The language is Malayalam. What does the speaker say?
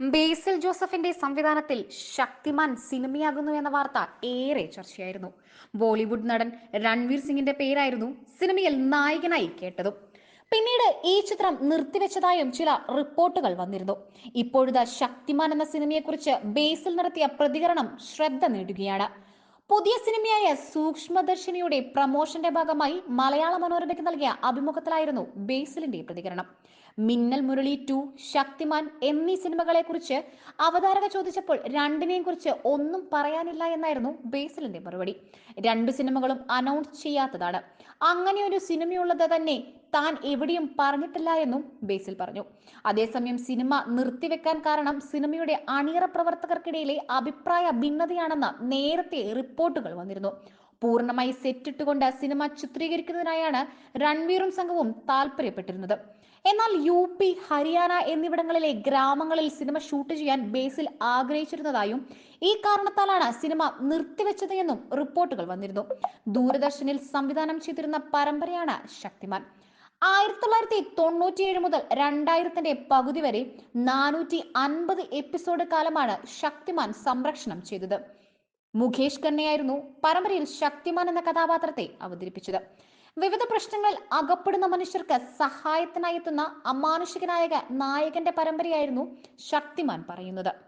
ബേസിൽ ജോസഫിന്റെ സംവിധാനത്തിൽ ശക്തിമാൻ സിനിമയാകുന്നു എന്ന വാർത്ത ഏറെ ചർച്ചയായിരുന്നു. ബോളിവുഡ് നടൻ രൺവീർ സിംഗിന്റെ പേരായിരുന്നു സിനിമയിൽ നായകനായി കേട്ടതും. പിന്നീട് ഈ ചിത്രം നിർത്തിവെച്ചതായും ചില റിപ്പോർട്ടുകൾ വന്നിരുന്നു. ഇപ്പോഴത്തെ ശക്തിമാൻ എന്ന സിനിമയെക്കുറിച്ച് ബേസിൽ നടത്തിയ പ്രതികരണം ശ്രദ്ധ നേടുകയാണ്. പുതിയ സിനിമയായ സൂക്ഷ്മദർശിനിയുടെ പ്രമോഷന്റെ ഭാഗമായി മലയാള മനോരമയ്ക്ക് നൽകിയ അഭിമുഖത്തിലായിരുന്നു ബേസിലിന്റെ പ്രതികരണം. മിന്നൽ മുരളി ടു ശക്തിമാൻ എന്നീ സിനിമകളെ കുറിച്ച് അവതാരക ചോദിച്ചപ്പോൾ രണ്ടിനെയും കുറിച്ച് ഒന്നും പറയാനില്ല എന്നായിരുന്നു ബേസിലിന്റെ മറുപടി. രണ്ട് സിനിമകളും അനൗൺസ് ചെയ്യാത്തതാണ്. അങ്ങനെ ഒരു സിനിമയുള്ളത് തന്നെ താൻ എവിടെയും പറഞ്ഞിട്ടില്ല എന്നും ബേസിൽ പറഞ്ഞു. അതേസമയം സിനിമ നിർത്തിവെക്കാൻ കാരണം സിനിമയുടെ അണിയറ പ്രവർത്തകർക്കിടയിലെ അഭിപ്രായ ഭിന്നതയാണെന്ന് നേരത്തെ റിപ്പോർട്ടുകൾ വന്നിരുന്നു. പൂർണമായി സെറ്റിട്ടുകൊണ്ട് സിനിമ ചിത്രീകരിക്കുന്നതിനായാണ് രൺവീറും സംഘവും താല്പര്യപ്പെട്ടിരുന്നത്. എന്നാൽ യു പി ഹരിയാന എന്നിവിടങ്ങളിലെ ഗ്രാമങ്ങളിൽ സിനിമ ഷൂട്ട് ചെയ്യാൻ ബേസിൽ ആഗ്രഹിച്ചിരുന്നതായും ഈ കാരണത്താലാണ് സിനിമ നിർത്തിവെച്ചത് എന്നും റിപ്പോർട്ടുകൾ വന്നിരുന്നു. ദൂരദർശനിൽ സംവിധാനം ചെയ്തിരുന്ന പരമ്പരയാണ് ശക്തിമാൻ. ആയിരത്തി തൊള്ളായിരത്തി തൊണ്ണൂറ്റിയേഴ് മുതൽ രണ്ടായിരത്തിന്റെ പകുതി വരെ നാനൂറ്റി അൻപത് എപ്പിസോഡ് കാലമാണ് ശക്തിമാൻ സംരക്ഷണം ചെയ്തത്. മുകേഷ് ഖന്നയായിരുന്നു പരമ്പരയിൽ ശക്തിമാൻ എന്ന കഥാപാത്രത്തെ അവതരിപ്പിച്ചത്. വിവിധ പ്രശ്നങ്ങളിൽ അകപ്പെടുന്ന മനുഷ്യർക്ക് സഹായത്തിനായി എത്തുന്ന അമാനുഷികനായ നായകന്റെ പരമ്പരയായിരുന്നു ശക്തിമാൻ പറയുന്നത്.